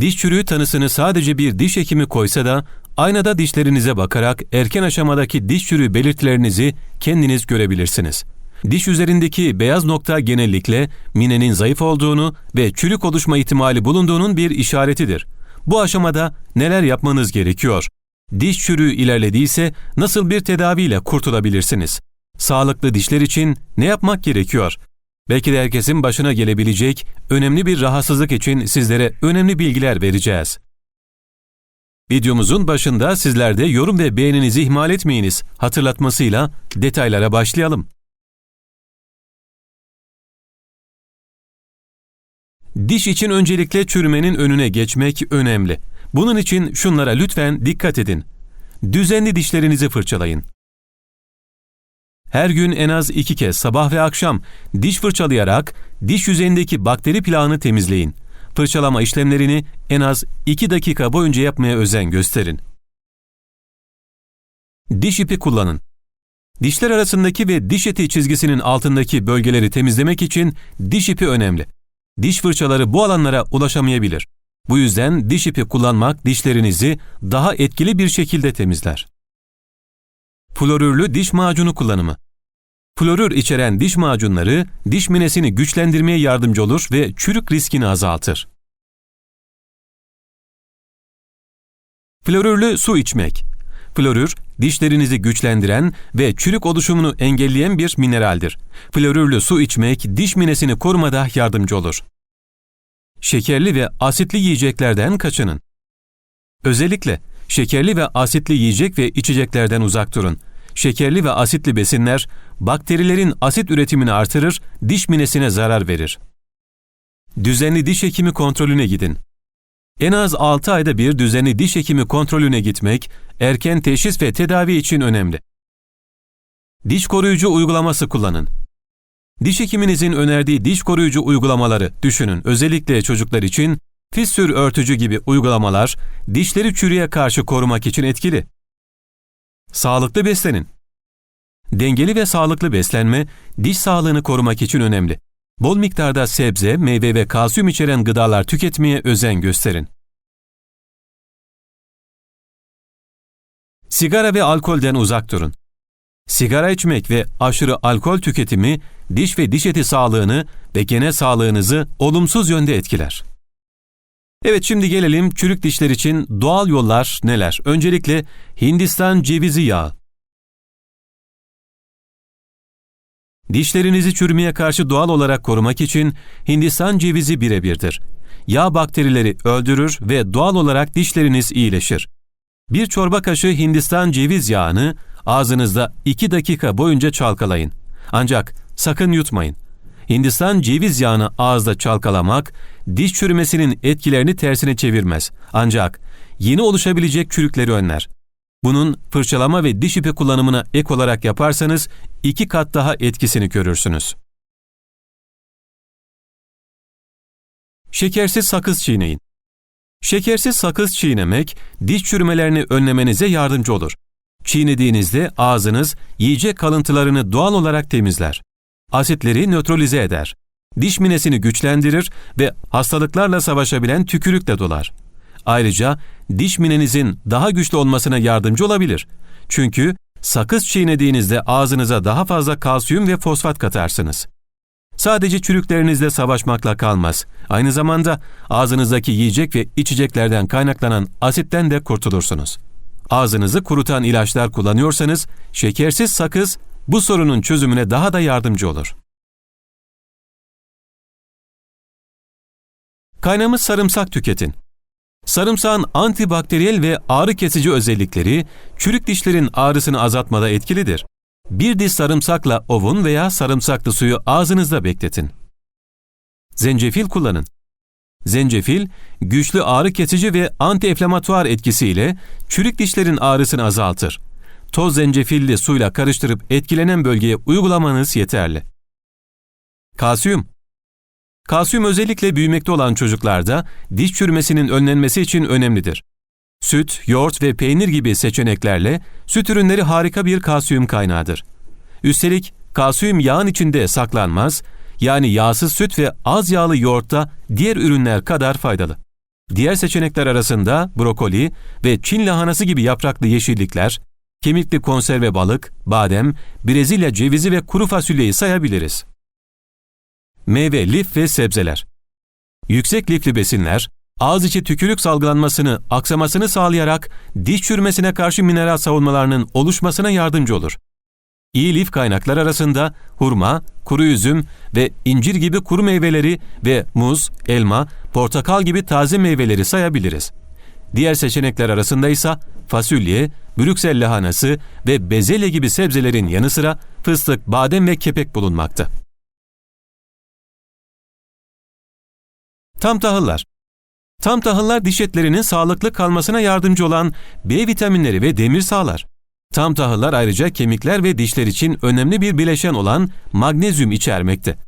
Diş çürüğü tanısını sadece bir diş hekimi koysa da aynada dişlerinize bakarak erken aşamadaki diş çürüğü belirtilerinizi kendiniz görebilirsiniz. Diş üzerindeki beyaz nokta genellikle minenin zayıf olduğunu ve çürük oluşma ihtimali bulunduğunun bir işaretidir. Bu aşamada neler yapmanız gerekiyor? Diş çürüğü ilerlediyse nasıl bir tedaviyle kurtulabilirsiniz? Sağlıklı dişler için ne yapmak gerekiyor? Belki de herkesin başına gelebilecek önemli bir rahatsızlık için sizlere önemli bilgiler vereceğiz. Videomuzun başında sizler de yorum ve beğeninizi ihmal etmeyiniz hatırlatmasıyla detaylara başlayalım. Diş için öncelikle çürümenin önüne geçmek önemli. Bunun için şunlara lütfen dikkat edin. Düzenli dişlerinizi fırçalayın. Her gün en az iki kez sabah ve akşam diş fırçalayarak diş yüzeyindeki bakteri plağını temizleyin. Fırçalama işlemlerini en az 2 dakika boyunca yapmaya özen gösterin. Diş ipi kullanın. Dişler arasındaki ve diş eti çizgisinin altındaki bölgeleri temizlemek için diş ipi önemli. Diş fırçaları bu alanlara ulaşamayabilir. Bu yüzden diş ipi kullanmak dişlerinizi daha etkili bir şekilde temizler. Florürlü diş macunu kullanımı. Florür içeren diş macunları diş minesini güçlendirmeye yardımcı olur ve çürük riskini azaltır. Florürlü su içmek. Florür, dişlerinizi güçlendiren ve çürük oluşumunu engelleyen bir mineraldir. Florürlü su içmek diş minesini korumada yardımcı olur. Şekerli ve asitli yiyeceklerden kaçının. Özellikle şekerli ve asitli yiyecek ve içeceklerden uzak durun. Şekerli ve asitli besinler bakterilerin asit üretimini artırır, diş minesine zarar verir. Düzenli diş hekimi kontrolüne gidin. En az 6 ayda bir düzenli diş hekimi kontrolüne gitmek, erken teşhis ve tedavi için önemli. Diş koruyucu uygulaması kullanın. Diş hekiminizin önerdiği diş koruyucu uygulamaları düşünün. Özellikle çocuklar için fissür örtücü gibi uygulamalar dişleri çürüye karşı korumak için etkili. Sağlıklı beslenin. Dengeli ve sağlıklı beslenme diş sağlığını korumak için önemli. Bol miktarda sebze, meyve ve kalsiyum içeren gıdalar tüketmeye özen gösterin. Sigara ve alkolden uzak durun. Sigara içmek ve aşırı alkol tüketimi diş ve diş eti sağlığını ve genel sağlığınızı olumsuz yönde etkiler. Evet şimdi gelelim çürük dişler için doğal yollar neler? Öncelikle Hindistan cevizi yağı. Dişlerinizi çürümeye karşı doğal olarak korumak için Hindistan cevizi birebirdir. Yağ bakterileri öldürür ve doğal olarak dişleriniz iyileşir. Bir çorba kaşığı Hindistan ceviz yağını ağzınızda 2 dakika boyunca çalkalayın. Ancak sakın yutmayın. Hindistan ceviz yağını ağızda çalkalamak, diş çürümesinin etkilerini tersine çevirmez. Ancak yeni oluşabilecek çürükleri önler. Bunun fırçalama ve diş ipi kullanımına ek olarak yaparsanız iki kat daha etkisini görürsünüz. Şekersiz sakız çiğneyin. Şekersiz sakız çiğnemek diş çürümelerini önlemenize yardımcı olur. Çiğnediğinizde ağzınız yiyecek kalıntılarını doğal olarak temizler. Asitleri nötralize eder. Diş minesini güçlendirir ve hastalıklarla savaşabilen tükürükle dolar. Ayrıca diş minenizin daha güçlü olmasına yardımcı olabilir. Çünkü sakız çiğnediğinizde ağzınıza daha fazla kalsiyum ve fosfat katarsınız. Sadece çürüklerinizle savaşmakla kalmaz. Aynı zamanda ağzınızdaki yiyecek ve içeceklerden kaynaklanan asitten de kurtulursunuz. Ağzınızı kurutan ilaçlar kullanıyorsanız şekersiz sakız bu sorunun çözümüne daha da yardımcı olur. Kaynamış sarımsak tüketin. Sarımsağın antibakteriyel ve ağrı kesici özellikleri çürük dişlerin ağrısını azaltmada etkilidir. Bir diş sarımsakla ovun veya sarımsaklı suyu ağzınızda bekletin. Zencefil kullanın. Zencefil, güçlü ağrı kesici ve antiinflamatuar etkisiyle çürük dişlerin ağrısını azaltır. Toz zencefilli suyla karıştırıp etkilenen bölgeye uygulamanız yeterli. Kalsiyum Kalsiyum özellikle büyümekte olan çocuklarda diş çürümesinin önlenmesi için önemlidir. Süt, yoğurt ve peynir gibi seçeneklerle süt ürünleri harika bir kalsiyum kaynağıdır. Üstelik kalsiyum yağın içinde saklanmaz, yani yağsız süt ve az yağlı yoğurtta diğer ürünler kadar faydalı. Diğer seçenekler arasında brokoli ve Çin lahanası gibi yapraklı yeşillikler, kemikli konserve balık, badem, Brezilya cevizi ve kuru fasulyeyi sayabiliriz. Meyve, lif ve sebzeler. Yüksek lifli besinler, ağız içi tükürük salgılanmasını, aksamasını sağlayarak diş çürümesine karşı mineral savunmalarının oluşmasına yardımcı olur. İyi lif kaynaklar arasında hurma, kuru üzüm ve incir gibi kuru meyveleri ve muz, elma, portakal gibi taze meyveleri sayabiliriz. Diğer seçenekler arasında ise fasulye, Brüksel lahanası ve bezelye gibi sebzelerin yanı sıra fıstık, badem ve kepek bulunmakta. Tam tahıllar Tam tahıllar diş etlerinin sağlıklı kalmasına yardımcı olan B vitaminleri ve demir sağlar. Tam tahıllar ayrıca kemikler ve dişler için önemli bir bileşen olan magnezyum içermekte.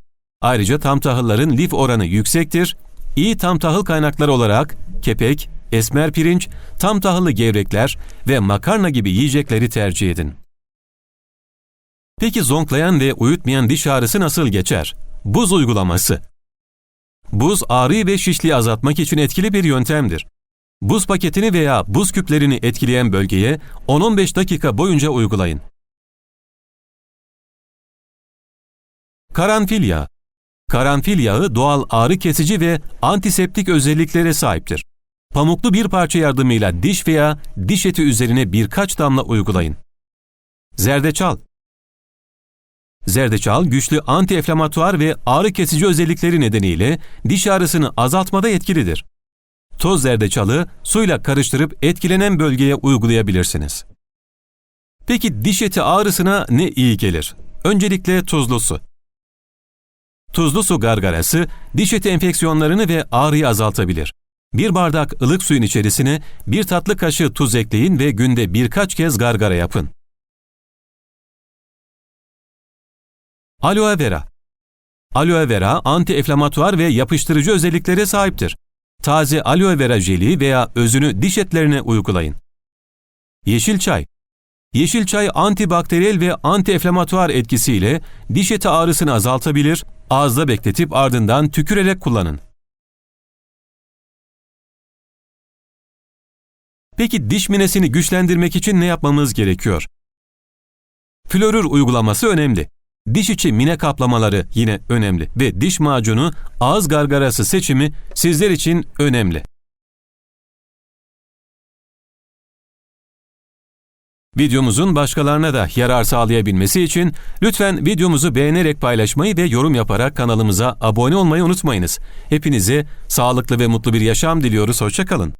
Ayrıca tam tahılların lif oranı yüksektir. İyi tam tahıl kaynakları olarak kepek, esmer pirinç, tam tahıllı gevrekler ve makarna gibi yiyecekleri tercih edin. Peki zonklayan ve uyutmayan diş ağrısı nasıl geçer? Buz uygulaması. Buz ağrıyı ve şişliği azaltmak için etkili bir yöntemdir. Buz paketini veya buz küplerini etkileyen bölgeye 10-15 dakika boyunca uygulayın. Karanfil yağı Karanfil yağı doğal ağrı kesici ve antiseptik özelliklere sahiptir. Pamuklu bir parça yardımıyla diş veya diş eti üzerine birkaç damla uygulayın. Zerdeçal Zerdeçal güçlü antiinflamatuar ve ağrı kesici özellikleri nedeniyle diş ağrısını azaltmada etkilidir. Toz zerdeçalı suyla karıştırıp etkilenen bölgeye uygulayabilirsiniz. Peki diş eti ağrısına ne iyi gelir? Öncelikle tuzlu su. Tuzlu su gargarası diş eti enfeksiyonlarını ve ağrıyı azaltabilir. Bir bardak ılık suyun içerisine bir tatlı kaşığı tuz ekleyin ve günde birkaç kez gargara yapın. Aloe vera Aloe vera anti-enflamatuar ve yapıştırıcı özelliklere sahiptir. Taze aloe vera jeli veya özünü diş etlerine uygulayın. Yeşil çay Yeşil çay antibakteriyel ve anti-enflamatuar etkisiyle diş eti ağrısını azaltabilir, ağızda bekletip ardından tükürerek kullanın. Peki diş minesini güçlendirmek için ne yapmamız gerekiyor? Florür uygulaması önemli. Diş içi mine kaplamaları yine önemli ve diş macunu ağız gargarası seçimi sizler için önemli. Videomuzun başkalarına da yarar sağlayabilmesi için lütfen videomuzu beğenerek paylaşmayı ve yorum yaparak kanalımıza abone olmayı unutmayınız. Hepinize sağlıklı ve mutlu bir yaşam diliyoruz. Hoşçakalın.